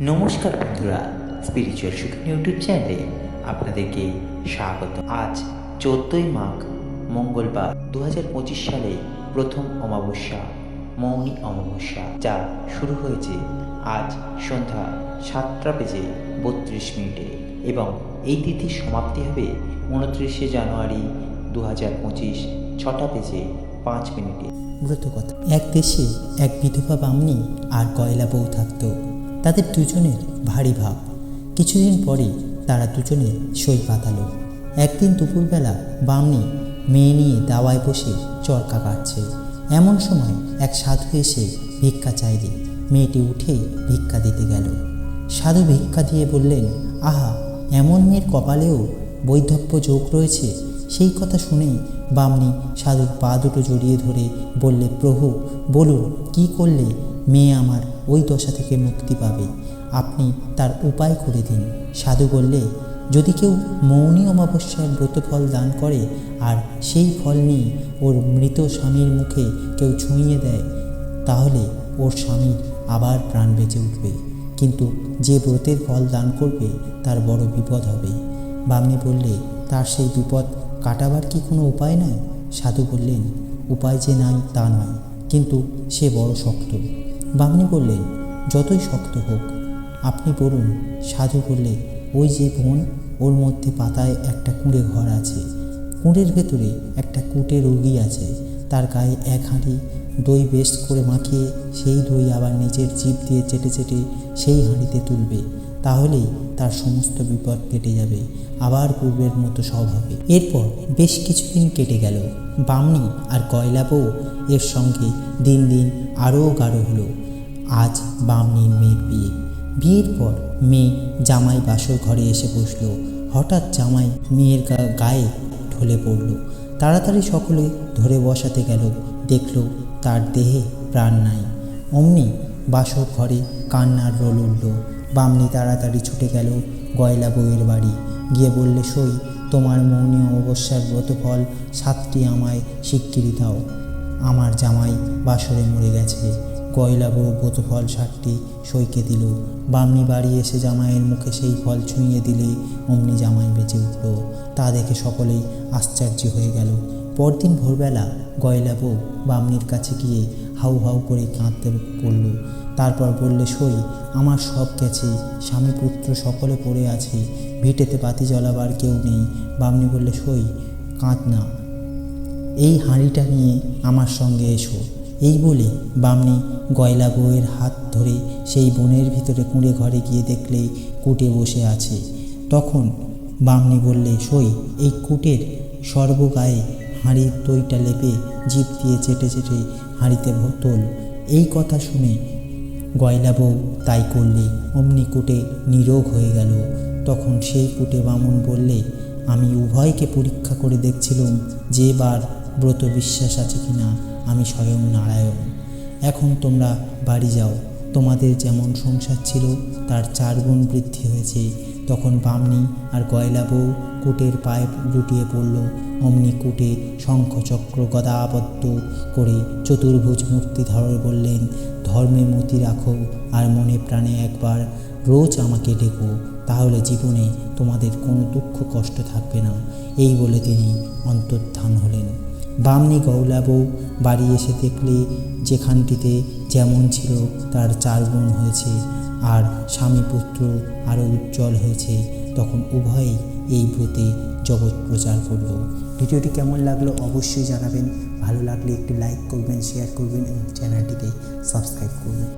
নমস্কার বন্ধুরা স্পিরিচুয়াল সুখী ইউটিউব চ্যানেলে আপনাদেরকে স্বাগত। আজ চোদ্দই মাঘ, মঙ্গলবার দু হাজার পঁচিশ সালে প্রথম অমাবস্যা, মৌনী অমাবস্যা, যা শুরু হয়েছে আজ সন্ধ্যা সাতটা বেজে বত্রিশ মিনিটে এবং এই তিথির সমাপ্তি হবে উনত্রিশে জানুয়ারি দু হাজার পঁচিশ, ছটা বেজে পাঁচ মিনিটে। মূলত ব্রতকথা। এক দেশে এক বিধবা বামনি আর কয়লা বউ থাকত। তাদের দুজনের ভারী ভাব। কিছুদিন পরে তারা দুজনে সই পাতালো একদিন দুপুরবেলা বামনি মেয়ে নিয়ে দাওয়ায় বসে চরকা কাটছে। এমন সময় এক সাধু এসে ভিক্ষা চাইলে মেয়েটি উঠে ভিক্ষা দিতে গেল। সাধু ভিক্ষা দিয়ে বললেন, আহা, এমন মেয়ের কপালেও বৈধব্য যোগ রয়েছে? সেই কথা শুনেই বামনি সাধুর পা দুটো জড়িয়ে ধরে বললে, প্রভু, বলুন, কি করলে মেয়ে আমার ওই দশা থেকে মুক্তি পাবে। আপনি তার উপায় করে দিন। সাধু বললে, যদি কেউ মৌনী অমাবস্যার ব্রতফল দান করে আর সেই ফল নিয়ে ওর মৃত স্বামীর মুখে কেউ ছুঁয়ে দেয়, তাহলে ওর স্বামীর আবার প্রাণ বেঁচে উঠবে। কিন্তু যে ব্রতের ফল দান করবে, তার বড় বিপদ হবে। বামনি বললে, তার সেই বিপদ কাটাবার কি কোনো উপায় নাই? সাধু বললেন, উপায় যে নাই তা নয়, কিন্তু সে বড় শক্ত। বামনি বললেন যতই শক্ত হোক, আপনি বলুন সাধু বললে, ওই যে বোন, ওর মধ্যে পাতায় একটা কুঁড়ে ঘর আছে। কুঁড়ের ভেতরে একটা কুটে রোগী আছে। তার গায়ে এক হাঁড়ি, দই বেশ করে মাখিয়ে সেই দই আবার নিজের জিভ দিয়ে চেটে চেটে সেই হাঁড়িতে তুলবে। তাহলেই তার সমস্ত বিপদ কেটে যাবে। আবার পূর্বের মতো সব হবে। এরপর বেশ কিছুদিন কেটে গেল। বামনি আর কয়লা বউ এর সঙ্গে দিন দিন আরও গাঢ় হলো। আজ বামনির মেয়ের বিয়ে। বিয়ের পর মেয়ে জামাই বাসর ঘরে এসে বসল। হঠাৎ জামাই মেয়ের গায়ে ঢলে পড়ল। তাড়াতাড়ি সকলে ধরে বসাতে গেল। দেখল তার দেহে প্রাণ নাই। অমনি বাসর ঘরে কান্নার রোল উঠল। বামনি তাড়াতাড়ি ছুটে গেল গয়লা বউয়ের বাড়ি। গিয়ে বললে, সই, তোমার মৌনী অমাবস্যার ব্রতফল সাতটি আমায় স্বীকৃতি দাও। আমার জামাই বাসরে মরে গেছে। গয়লা বউ ব্রতফল ষাটটি সইকে দিল। বামনি বাড়ি এসে জামাইয়ের মুখে সেই ফল ছুঁয়ে দিলে, অমনি জামাই বেঁচে উঠল। তা দেখে সকলেই আশ্চর্য হয়ে গেল। পরদিন ভোরবেলা গয়লা বউ বামনির কাছে গিয়ে হাউ হাউ করে কাঁদতে পড়ল। তারপর বললে, সই, আমার সব গেছে। স্বামী পুত্র সকলে পড়ে আছে। ভিটেতে বাতি জ্বলাবার কেউ নেই। বামনি বললে, সই, কাঁদ না। এই হাঁড়িটা নিয়ে আমার সঙ্গে এসো। এই বলে বামনি গয়লা বউয়ের হাত ধরে সেই বনের ভিতরে কুঁড়ে ঘরে গিয়ে দেখলে কুটে বসে আছে। তখন বামনি বললে, সই, এই কুটের সর্বগায়ে হাঁড়ির দইটা লেপে জিভ দিয়ে চেটে চেটে হাঁড়িতে তোল। এই কথা শুনে গয়লা বউ তাই করলে। অমনি কুটে নিরোগ হয়ে গেল। তখন সেই কুটে বামুন বললে, আমি উভয়কে পরীক্ষা করে দেখছিলাম যে বার ব্রত বিশ্বাস আছে কিনা। আমি স্বয়ং নারায়ণ। এখন তোমরা বাড়ি যাও। তোমাদের যেমন সংসার ছিল, তার চার গুণ বৃদ্ধি হয়েছে। তখন বামনি আর গয়লা বউ কুটের পায়ে লুটিয়ে পড়ল। অমনি কুটে শঙ্খচক্র গদা আবদ্ধ করে চতুর্ভুজ মূর্তি ধরে বললেন ধর্মে মতি রাখো আর মনে প্রাণে একবার রোজ আমাকে ডেকো। তাহলে জীবনে তোমাদের কোনো দুঃখ কষ্ট থাকবে না। এই বলে তিনি অন্তর্ধান হলেন। বামনি গৌলাবু বাড়ি এসে দেখলে যেখানটিতে যেমন ছিল তার চার গুণ হয়েছে, আর স্বামী পুত্র আরও উজ্জ্বল হয়েছে, তখন উভয়েই এই ব্রতে জগৎ প্রচার করল। ভিডিওটি কেমন লাগল অবশ্যই জানাবেন। ভালো লাগলে একটি লাইক করবেন শেয়ার করবেন, এবং চ্যানেলটিকে সাবস্ক্রাইব করবেন।